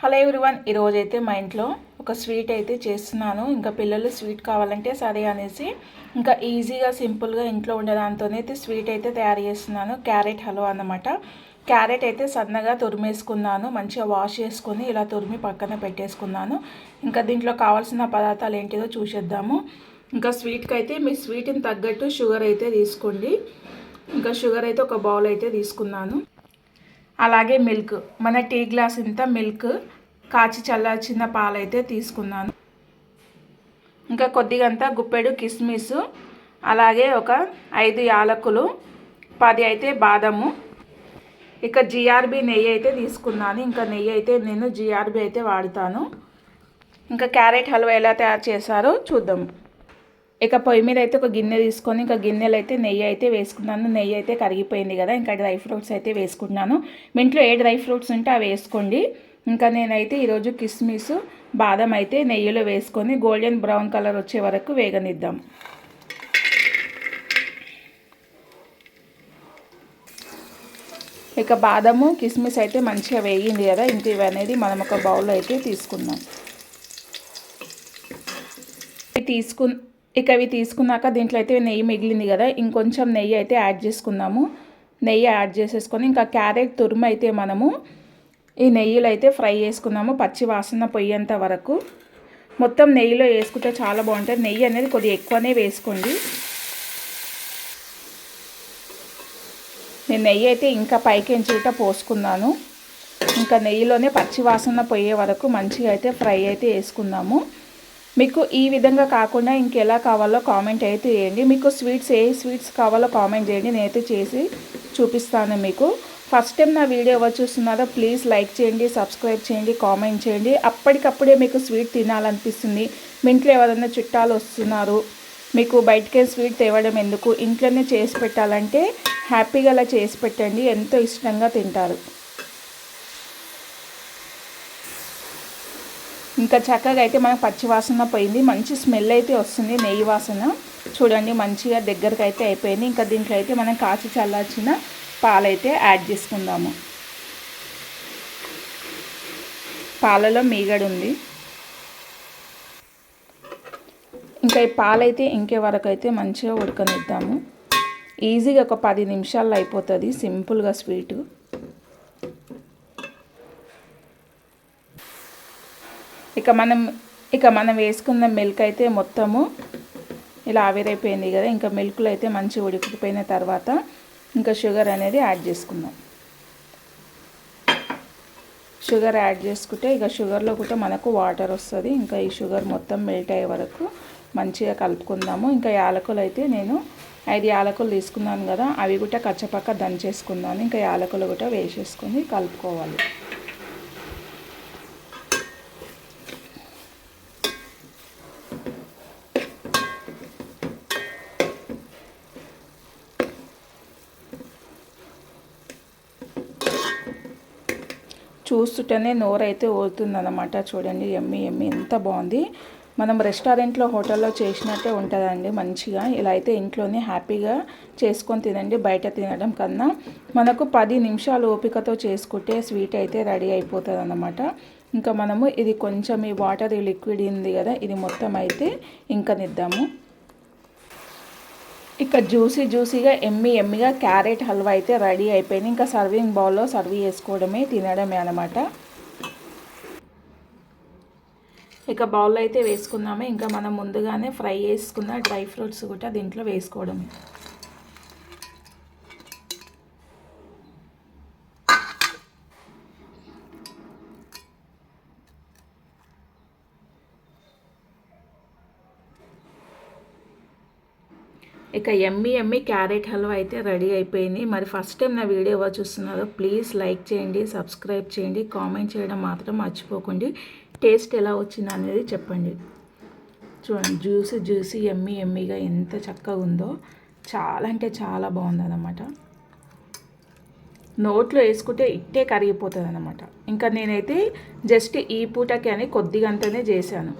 Hello everyone ఈరోజైతే మా ఇంట్లో ఒక స్వీట్ అయితే చేస్తున్నాను. ఇంకా పిల్లలు స్వీట్ కావాలంటే సరే అనేసి ఇంకా ఈజీగా సింపుల్గా ఇంట్లో ఉండే దాంతోనైతే స్వీట్ అయితే తయారు చేస్తున్నాను. క్యారెట్ హల్వా అన్నమాట. క్యారెట్ అయితే సన్నగా తురిమేసుకున్నాను. మంచిగా వాష్ చేసుకొని ఇలా తురిమి పక్కన పెట్టేసుకున్నాను. ఇంకా దీంట్లో కావాల్సిన పదార్థాలు ఏంటిదో చూసేద్దాము. ఇంకా స్వీట్కి అయితే మీ స్వీట్ని తగ్గట్టు షుగర్ అయితే తీసుకోండి. ఇంకా షుగర్ అయితే ఒక బౌల్ అయితే తీసుకున్నాను. అలాగే మిల్క్. మన టీ గ్లాస్ ఇంత మిల్క్ కాచి చల్లార్చిన పాలైతే తీసుకున్నాను. ఇంకా కొద్దిగంత గుప్పెడు కిస్మిస్ అలాగే ఒక ఐదు యాలకులు పది అయితే బాదము. ఇక జిఆర్బి నెయ్యి అయితే తీసుకున్నాను. ఇంకా నెయ్యి అయితే నేను జిఆర్బి అయితే వాడుతాను. ఇంకా క్యారెట్ హల్వా ఎలా తయారు చేశారో చూద్దాము ఇక పొయ్యి మీద అయితే ఒక గిన్నె తీసుకొని ఇంకా గిన్నెలు అయితే నెయ్యి అయితే వేసుకున్నాను. నెయ్యి అయితే కరిగిపోయింది కదా ఇంకా డ్రై ఫ్రూట్స్ అయితే వేసుకున్నాను మీ ఇంట్లో ఏ డ్రై ఫ్రూట్స్ ఉంటే అవి వేసుకోండి. ఇంకా నేనైతే ఈరోజు కిస్మిస్ బాదం అయితే నెయ్యిలో వేసుకొని గోల్డెన్ బ్రౌన్ కలర్ వచ్చే వరకు వేగనిద్దాం. ఇక బాదము కిస్మిస్ అయితే మంచిగా వేగింది కదా ఇంక ఇవి అనేది మనం ఒక బౌల్లో అయితే తీసుకుందాం. తీసుకు ఇక అవి తీసుకున్నాక దీంట్లో అయితే నెయ్యి మిగిలింది కదా ఇంకొంచెం నెయ్యి అయితే యాడ్ చేసుకుందాము. నెయ్యి యాడ్ చేసేసుకొని ఇంకా క్యారెట్ తురుము అయితే మనము ఈ నెయ్యిలో అయితే ఫ్రై చేసుకుందాము పచ్చి వాసన పొయ్యేంత వరకు. మొత్తం నెయ్యిలో వేసుకుంటే చాలా బాగుంటుంది. నెయ్యి అనేది కొద్దిగా ఎక్కువనే వేసుకోండి. నేను నెయ్యి అయితే ఇంకా పైకి ఎంచుట పోసుకున్నాను. ఇంకా నెయ్యిలోనే పచ్చి వాసన పోయే వరకు మంచిగా అయితే ఫ్రై అయితే వేసుకుందాము. మీకు ఈ విధంగా కాకుండా ఇంకెలా కావాలో కామెంట్ అయితే చేయండి. మీకు స్వీట్స్ ఏ స్వీట్స్ కావాలో కామెంట్ చేయండి. నేనైతే చేసి చూపిస్తాను మీకు. ఫస్ట్ టైం నా వీడియో ఎవరు చూస్తున్నారో ప్లీజ్ లైక్ చేయండి సబ్స్క్రైబ్ చేయండి కామెంట్ చేయండి. అప్పటికప్పుడే మీకు స్వీట్ తినాలనిపిస్తుంది. మీ ఇంట్లో ఎవరైనా చుట్టాలు వస్తున్నారు మీకు బయటకే స్వీట్ తేవడం ఎందుకు? ఇంట్లోనే చేసి పెట్టాలంటే హ్యాపీగా అలా చేసి పెట్టండి. ఎంతో ఇష్టంగా తింటారు. ఇంకా చక్కగా అయితే మనకు పచ్చి వాసన పోయింది. మంచి స్మెల్ అయితే వస్తుంది నెయ్యి వాసన. చూడండి మంచిగా దగ్గరకు అయితే అయిపోయింది. ఇంకా దీంట్లో అయితే మనం కాచి చల్లార్చిన పాలైతే యాడ్ చేసుకుందాము. పాలలో మీగడుంది ఇంకా ఈ పాలైతే ఇంకే వరకు అయితే మంచిగా ఉడకనిద్దాము. ఈజీగా ఒక పది నిమిషాల్లో అయిపోతుంది. సింపుల్గా స్వీటు. ఇక మనం ఇక మనం వేసుకున్న మిల్క్ అయితే మొత్తము ఇలా ఆవిరైపోయింది కదా ఇంకా మిల్క్లో అయితే మంచిగా ఉడికిపోయిన తర్వాత ఇంకా షుగర్ అనేది యాడ్ చేసుకుందాం. షుగర్ యాడ్ చేసుకుంటే ఇక షుగర్లో కూడా మనకు వాటర్ వస్తుంది ఇంకా ఈ షుగర్ మొత్తం మెల్ట్ అయ్యే వరకు మంచిగా కలుపుకుందాము. ఇంకా యాలకులు అయితే నేను ఐదు యాలకులు తీసుకున్నాను కదా అవి కూడా కచ్చపక్క దంచేసుకుందాను ఇంకా యాలకులు కూడా వేసేసుకొని కలుపుకోవాలి. చూస్తుంటేనే నోరైతే ఓలుతుందన్నమాట చూడండి ఎమ్మి ఎమ్మి ఎంత బాగుంది. మనం రెస్టారెంట్లో హోటల్లో చేసినట్టే ఉంటుందండి మంచిగా. ఇలా అయితే ఇంట్లోనే హ్యాపీగా చేసుకొని తినండి బయట తినడం కన్నా. మనకు పది నిమిషాలు ఓపికతో చేసుకుంటే స్వీట్ అయితే రెడీ అయిపోతుంది అన్నమాట ఇంకా మనము ఇది కొంచెం ఈ వాటర్ లిక్విడ్ ఉంది కదా ఇది మొత్తం అయితే ఇంకనిద్దాము ఇక జ్యూసీ జ్యూసీగా ఎమ్మి ఎమ్మిగా క్యారెట్ హల్వా అయితే రెడీ అయిపోయింది. ఇంకా సర్వింగ్ బౌల్లో సర్వ్ చేసుకోవడమే తినడమే అనమాట ఇక బౌల్లో అయితే వేసుకున్నాము ఇంకా మనం ముందుగానే ఫ్రై చేసుకున్న డ్రై ఫ్రూట్స్ కూడా దీంట్లో వేసుకోవడమే. ఇక ఎమ్మి ఎమ్మి క్యారెట్ హల్వా అయితే రెడీ అయిపోయింది. మరి ఫస్ట్ టైం నా వీడియో ఎవరు చూస్తున్నారో ప్లీజ్ లైక్ చేయండి సబ్స్క్రైబ్ చేయండి కామెంట్ చేయడం మాత్రం మర్చిపోకండి. టేస్ట్ ఎలా వచ్చింది అనేది చెప్పండి. చూడండి జ్యూస్ జ్యూసీ ఎమ్మి ఎమ్మిగా ఎంత చక్కగా ఉందో. చాలా అంటే చాలా బాగుందన్నమాట. నోట్లో వేసుకుంటే ఇట్టే కరిగిపోతుంది అనమాట ఇంకా నేనైతే జస్ట్ ఈ పూటకి అని కొద్దిగంతనే చేశాను.